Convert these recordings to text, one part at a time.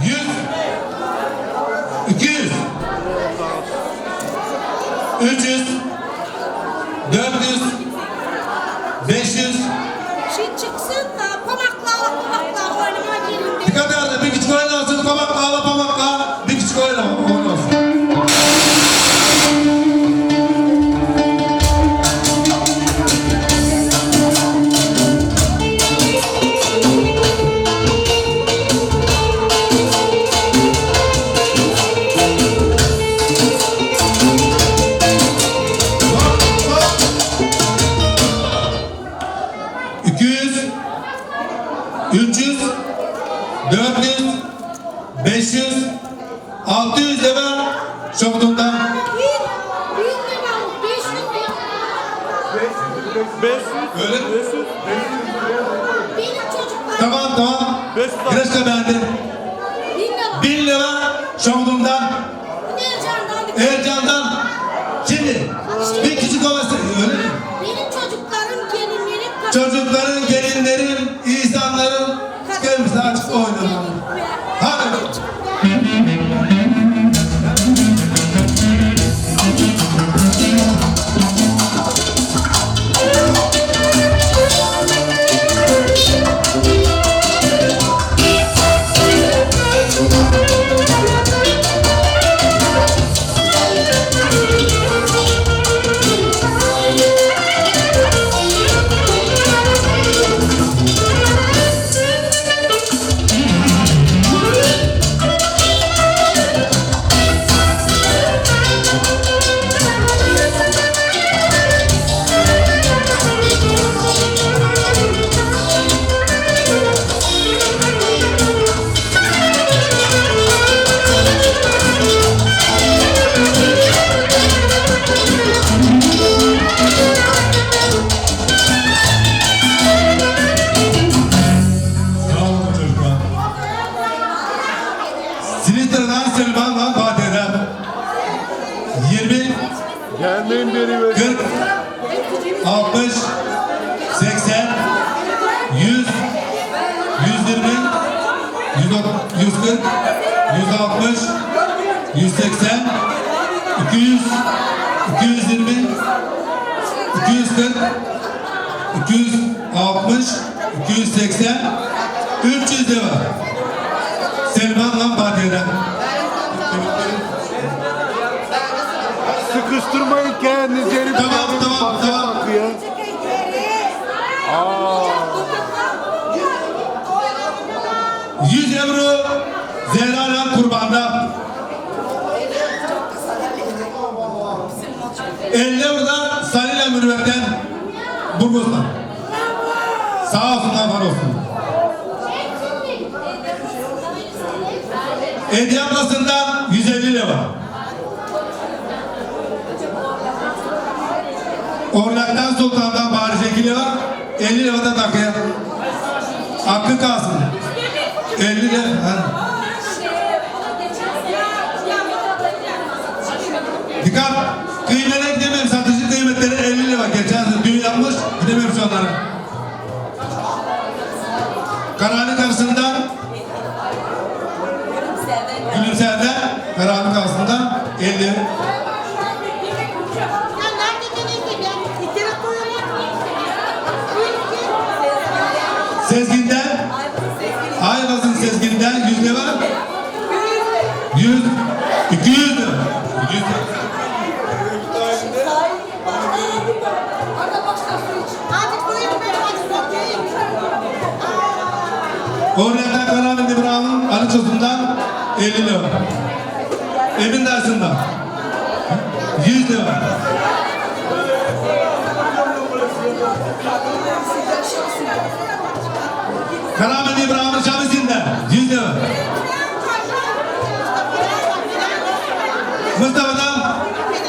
100 200 300 400 bin lira. Candan? Ercan'dan. Şimdi bir küçük öyle mi? Benim çocuklarım gelinlerim Çocukların, gelinlerin, insanların çıkarmışlar açık oynamak. 240, 260, 280, 300 de var. Selman'la Fatih'den. sıkıştırmayın kendinizi. Tamam, tamam, tamam. bak ya. Aa, 100 euro Zehra'la kurbanda. 50 euro mürüvvetten Burgos'tan. Sağ olsunlar var olsun. Hediye ablasından 150 lira. Ornaktan Sultan'dan bari 2 lira, 50 lira da takıya. Hakkı kalsın. 50 lira. Ornaktan Kararlı İbrahim'in Ali Çosun'dan 50 lira. Evin dersinden 100 lira. Karamen İbrahim'in Şamisi'nden 100 lira. Mustafa'dan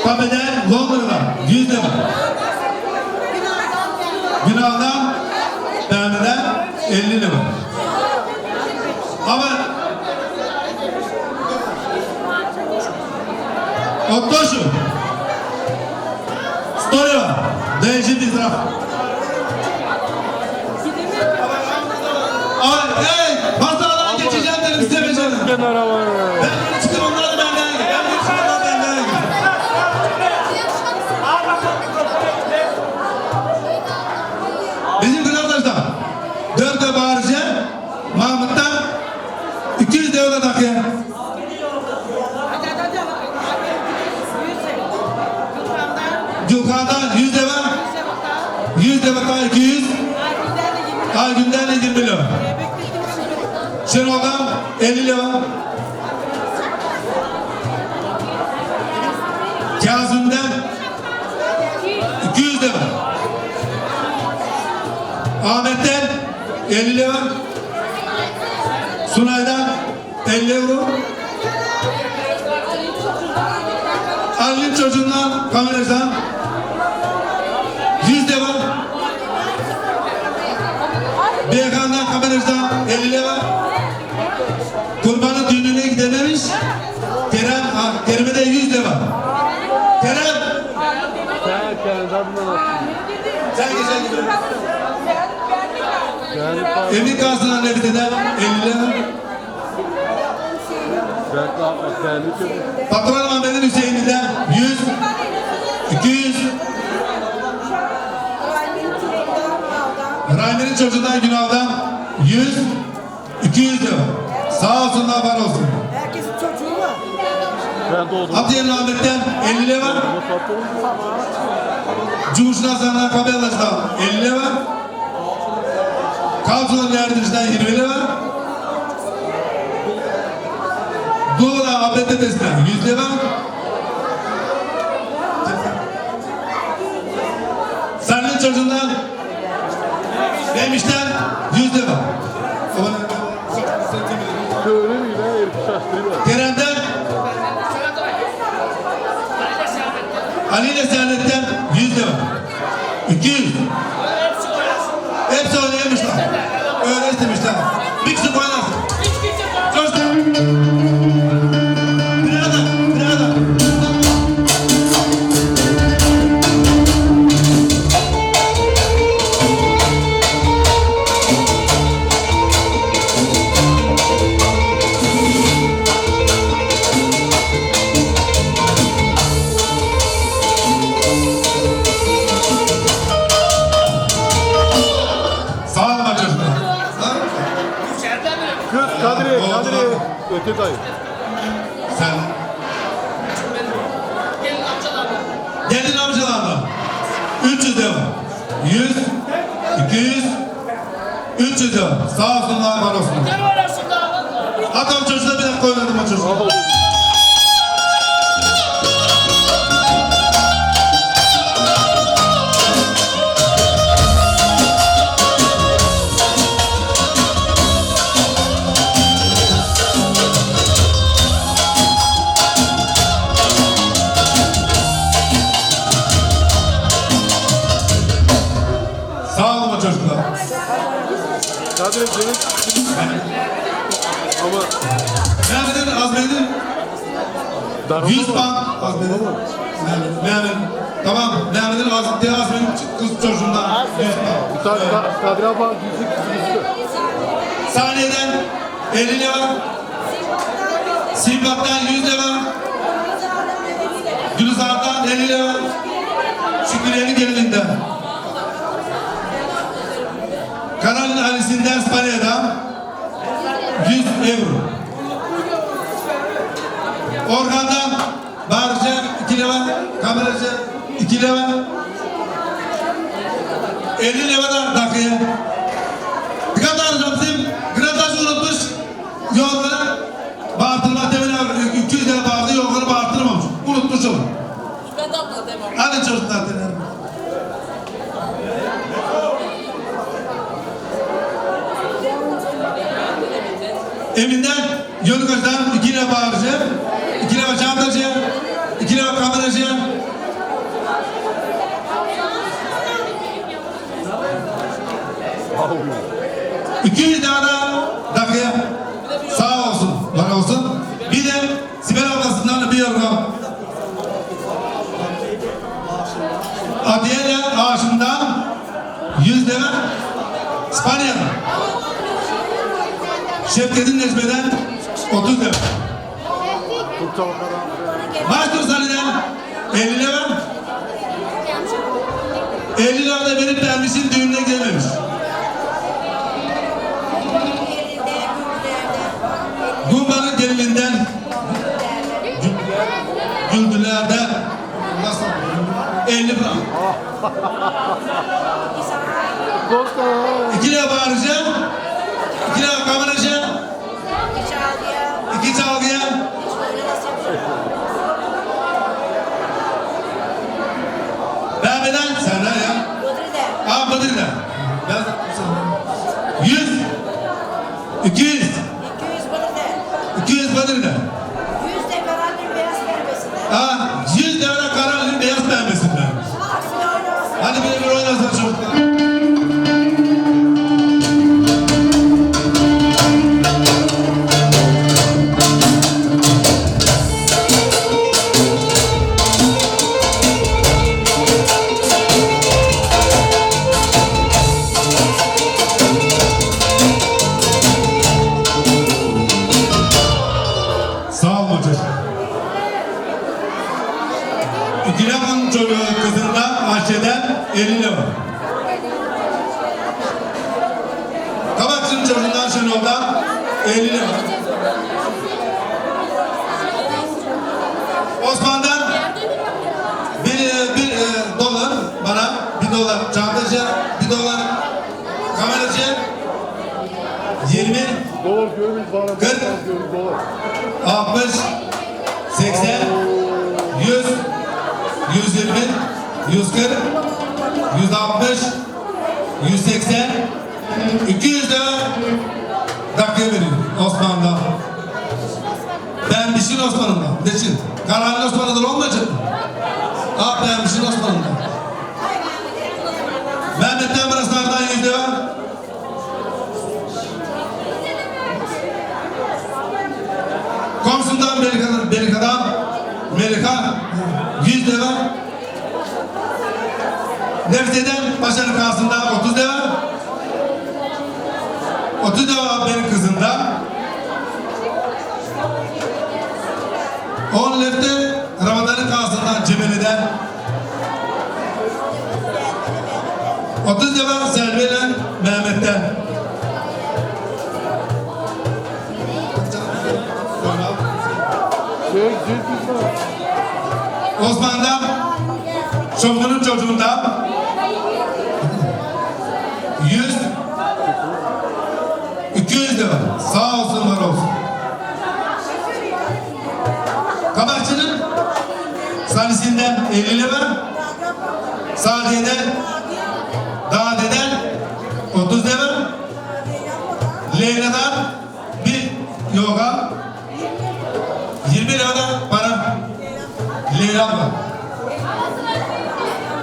Pape'den Londra'dan 100 lira. Günahdan Derne'den 50 lira. Ama Ottoşu Stoya Değişik bir taraf. Ay hey Hastalığa geçeceğim dedim size becerdim var. Ben 50 lira. Kazım'dan 200 lira. Ahmet'ten 50 lira. Sunay'dan 50 euro. Ali'nin çocuğundan kamerasından 100 lira. Beykan'dan kamerasından 50 lira. Emin kalsın anne bir de 50 lira. ben kalkma kendi çocuk. Patron Ahmet'in Hüseyin'inden 100, 200. Raymer'in çocuğundan Günal'dan 100, 200 lira. Sağ olsunlar, var olsun. Herkesin çocuğu var. Ben doğdum. Abdiye'nin Ahmet'ten 50 lira. Sattım. Cumhurbaşkanı Hasan'dan Kabelaş'tan 50 lira. Kalço'nun yardımcıdan 20 lira. Doğu'da Ablet Dedesi'nden 100 lira. Sarı'nın çocuğundan Demiş'ten 100 lira. Kerem'den Ali ile Sernet'ten 100 lira. 200. Hepsi Kadri, Kadri. bak. Öte dayı. Sen. Gelin amcalarla. 300 devam. 100, 200, 300 devam. Sağ olsunlar, var olsunlar. Adam çocuğuna bir dakika oynadım o çocuğu. Senin. Ama Mehmet'in azmedin darılma 100 mı? pound azmedin. Mehmet. Tamam. Mehmet'in azmedin azmedin kız çocuğundan 100 pound. Bir tane Ka- Kadri abi yüzük yüzük. Saniyeden 50 lira. Simbap'tan 100 lira. Gülizar'dan 50 lira. Ali'sinden İspanya'dan 100 euro. Orhan'dan Bağırcı 2 lira, kameracı 2 lira. 50 lira da dakikaya. Dikkat arayacağım bizim gradaj unutmuş. Yolları bağırtırma demine 200 lira bağırdı yolları bağırtırmamış. Unutmuş onu. Hadi çocuklar denerim. Evinden Yönkaç'tan 2 lira bağırıcı, 2 lira çantacı, 2 lira kameracı, Au. 200 lira da dakikaya sağ olsun, var olsun. Bir de Sibel ablasından bir yorgan. Adiye'yle ağaçından 100 lira İspanya'dan. Şevket'in Necmi'den 30 lira. Maestro Salih'den 50 lira. 50 lira da benim vermişim düğününe gelmemiş. Gumba'nın gelininden Güldüler'de nasıl 50 lira. Dosta. İki lira bağıracağım. İki lira kameracağım. İki çalgıya. Mehmet'den senden ya. Aa Bıdır'da. Ben Yüz. İki yüz. 200 Bıdır'da. Aa yüz devre kararlı beyaz pembesinden. Hadi bir oynasın çocuklar. Dilam'ın çocuğu kızından Ayşe'den 50 lira. Kabakçı'nın çocuğundan Şenol'dan 50 lira. Osman'dan bir, bir e, dolar bana, bir dolar çantacı, bir dolar kameracı, 20, Dolar görürüz bana. Kırk. Görürüz dolar. 60, 120, 140, 160, 180, 200 lira dakika veriyorum Osman'da. Ben bir şey Osman'ımda. Deçin. Kararlı Osman'da olmayacak mı? Ah ben şey Osman'ımda. Mehmet'ten Braslar'dan 100 lira. 100 lira. Nefseden Paşa'nın karşısında 30 lira. 30 lira benim kızımda. 10 lefte Ramazan'ın karşısında Cemili'den. 30 lira Selvi ile Mehmet'ten. Şey, ciddi var. Osman'dan Şovgun'un çocuğundan 100 200 lira. Sağ olsun var olsun. Kabakçı'nın Salisinden 50 lira. Sadiye'den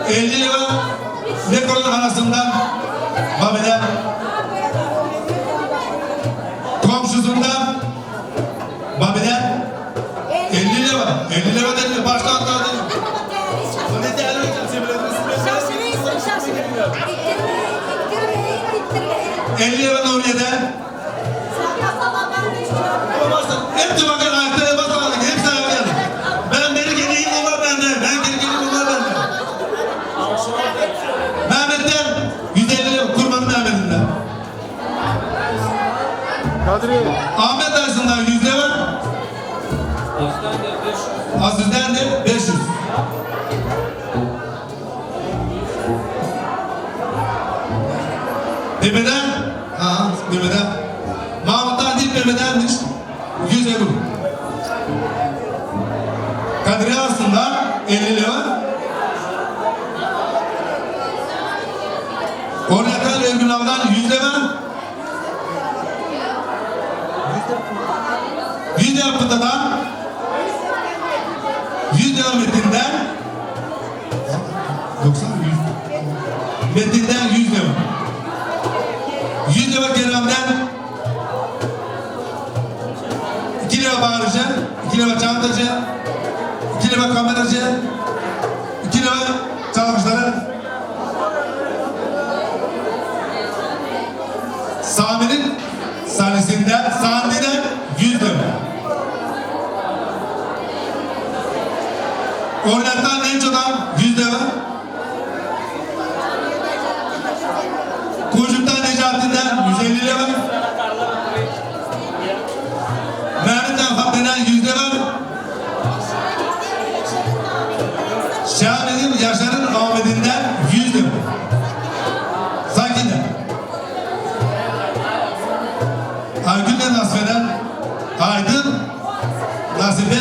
50 lira. Neko'nun anasından? Babe'den. Komşusundan. Babe'den. 50 lira. 50 lira dedi başta atladı. Ne değerli hocam sen 50 lira Nuriye'den. Hepsi bakın Ahmet Arslan'dan 100 lira. Aziz'den de 500. Demirden, ha Demirden. Mahmut'tan değil Mehmet'tenmiş. 100 euro. Kadri Arslan'dan 50 lira. Oryakan Ergün Av'dan 100 lira. 100 lira Pıta'dan 100 lira Metin'den. 90 100 Metin'den 100 lira 100 lira Kerem'den. 2 lira bağırıcı 2 lira çantacı 2 lira kameracı 2 lira çalışları Sami'nin sahnesinden Oynatan Aygün'le Nasfe'den Aydın Nasibe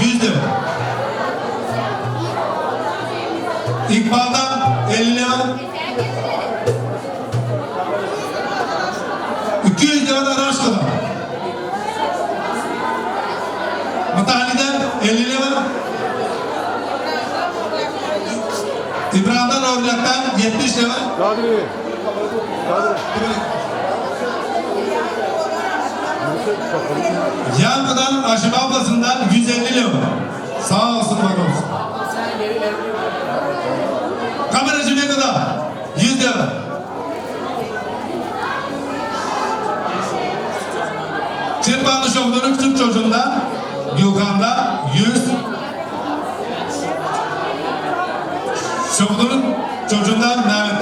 100 lira. İkbal'dan 50 lira. 200 lira da Raşko'dan. Mutahali'den 50 lira. İbrahim'den Orlak'tan 70 lira. Kadri. Kadri. Yargıdan Aşık ablasından 150 lira. Sağ olsun bak olsun. Kameracı ne kadar? 100 lira. Çırpanlı şoförün küçük çocuğundan Gökhan'da 100 Şoförün çocuğundan Mehmet'ten